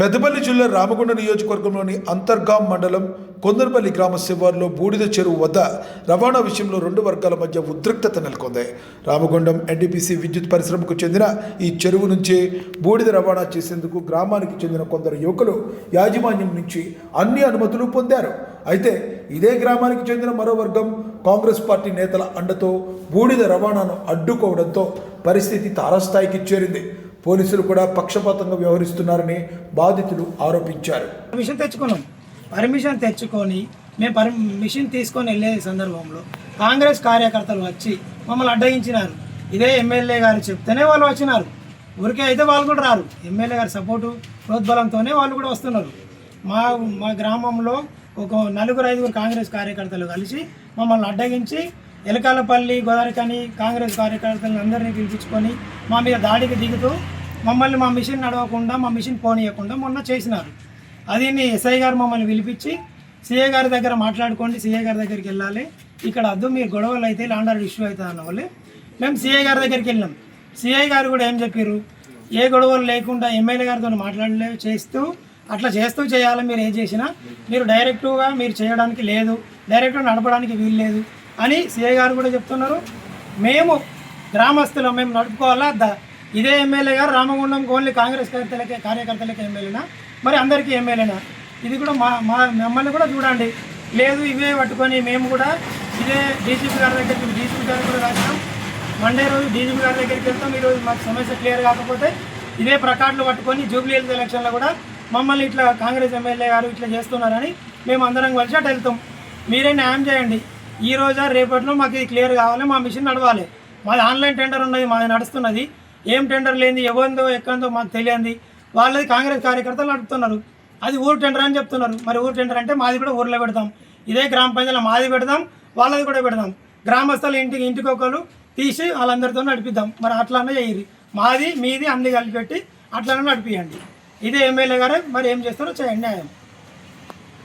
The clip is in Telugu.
పెద్దపల్లి జిల్లా రామగుండ నియోజకవర్గంలోని అంతర్గాం మండలం కొందరపల్లి గ్రామ శివార్లో బూడిద చెరువు వద్ద రవాణా విషయంలో రెండు వర్గాల మధ్య ఉద్రిక్తత నెలకొంది. రామగుండం ఎన్టీపీసీ విద్యుత్ పరిశ్రమకు చెందిన ఈ చెరువు నుంచి బూడిద రవాణా చేసేందుకు గ్రామానికి చెందిన కొందరు యువకులు యాజమాన్యం నుంచి అన్ని అనుమతులు పొందారు. అయితే ఇదే గ్రామానికి చెందిన మరో వర్గం కాంగ్రెస్ పార్టీ నేతల అండతో బూడిద రవాణాను అడ్డుకోవడంతో పరిస్థితి తారాస్థాయికి చేరింది. పోలీసులు కూడా పక్షపాతంగా వ్యవహరిస్తున్నారని బాధితులు ఆరోపించారు. పర్మిషన్ తెచ్చుకున్నాం. పర్మిషన్ తెచ్చుకొని మేము పర్మిషన్ తీసుకొని వెళ్ళే సందర్భంలో కాంగ్రెస్ కార్యకర్తలు వచ్చి మమ్మల్ని అడ్డగించినారు. ఇదే ఎమ్మెల్యే గారు చెప్తేనే వాళ్ళు వచ్చినారు. ఊరికే అయితే వాళ్ళు కూడా రారు. ఎమ్మెల్యే గారి సపోర్టు ప్రోద్బలంతోనే వాళ్ళు కూడా వస్తున్నారు. మా మా గ్రామంలో ఒక నలుగురు ఐదుగురు కాంగ్రెస్ కార్యకర్తలు కలిసి మమ్మల్ని అడ్డగించి ఎలకాలపల్లి గోదావరికని కాంగ్రెస్ కార్యకర్తలను అందరినీ పిలిపించుకొని మా మీద దాడికి దిగుతూ మమ్మల్ని మా మిషన్ నడవకుండా మా మిషన్ పోనీయకుండా మొన్న చేసినారు. అది ఎస్ఐ గారు మమ్మల్ని పిలిపించి సీఏ గారి దగ్గర మాట్లాడుకోండి సీఏ గారి దగ్గరికి వెళ్ళాలి. ఇక్కడ అద్దు మీరు గొడవలు అయితే లాండర్ ఇష్యూ అవుతుంది అన్న వాళ్ళే మేము సిఐ గారి దగ్గరికి వెళ్ళినాం. సిఐ గారు కూడా ఏం చెప్పారు? ఏ గొడవలు లేకుండా ఎమ్మెల్యే గారితో మాట్లాడలే చేస్తూ అట్లా చేస్తూ చేయాలి మీరు ఏం చేసినా. మీరు డైరెక్ట్గా మీరు చేయడానికి లేదు డైరెక్ట్గా నడపడానికి వీలు లేదు అని సీఐ గారు కూడా చెప్తున్నారు. మేము గ్రామస్తులం మేము నడుపుకోవాలా? ఇదే ఎమ్మెల్యే గారు రామగుండం ఓన్లీ కాంగ్రెస్ కార్యకర్తలకే కార్యకర్తలకే ఎమ్మెల్యేనా? మరి అందరికీ ఎమ్మెల్యేనా? ఇది కూడా మా మా మమ్మల్ని కూడా చూడండి. లేదు ఇవే పట్టుకొని మేము కూడా ఇదే డీసీపీ గారి దగ్గరికి డీసీపీ గారు కూడా రాసినాం. మండే రోజు డీజీపీ గారి దగ్గరికి వెళ్తాం. ఈరోజు మాకు సమస్య క్లియర్ కాకపోతే ఇదే ప్రకాట్లు పట్టుకొని జూబ్లీ హిల్స్ ఎలక్షన్లో కూడా మమ్మల్ని ఇట్లా కాంగ్రెస్ ఎమ్మెల్యే గారు ఇట్లా చేస్తున్నారని మేము అందరం కలిసి అటు వెళ్తాం. మీరే న్యాయం చేయండి. ఈ రోజా రేపట్లో మాకు ఇది క్లియర్ కావాలి మా మిషన్ నడవాలి. మాది ఆన్లైన్ టెండర్ ఉన్నది మాది నడుస్తున్నది. ఏం టెండర్ లేని ఎవరిందో ఎక్కడిదో మాకు తెలియంది. వాళ్ళది కాంగ్రెస్ కార్యకర్తలు నడుపుతున్నారు. అది ఊరు టెండర్ అని చెప్తున్నారు. మరి ఊరు టెండర్ అంటే మాది కూడా ఊర్లో పెడతాం. ఇదే గ్రామ పంచాయతీలో మాది పెడదాం వాళ్ళది కూడా పెడదాం గ్రామస్తులు ఇంటికి ఇంటికి ఒకరు తీసి వాళ్ళందరితో నడిపిద్దాం. మరి అట్లానే చేయరు మాది మీది అన్ని కలిపెట్టి అట్లానే నడిపియండి. ఇదే ఎమ్మెల్యే గారే మరి ఏం చేస్తారో చేయండి న్యాయం.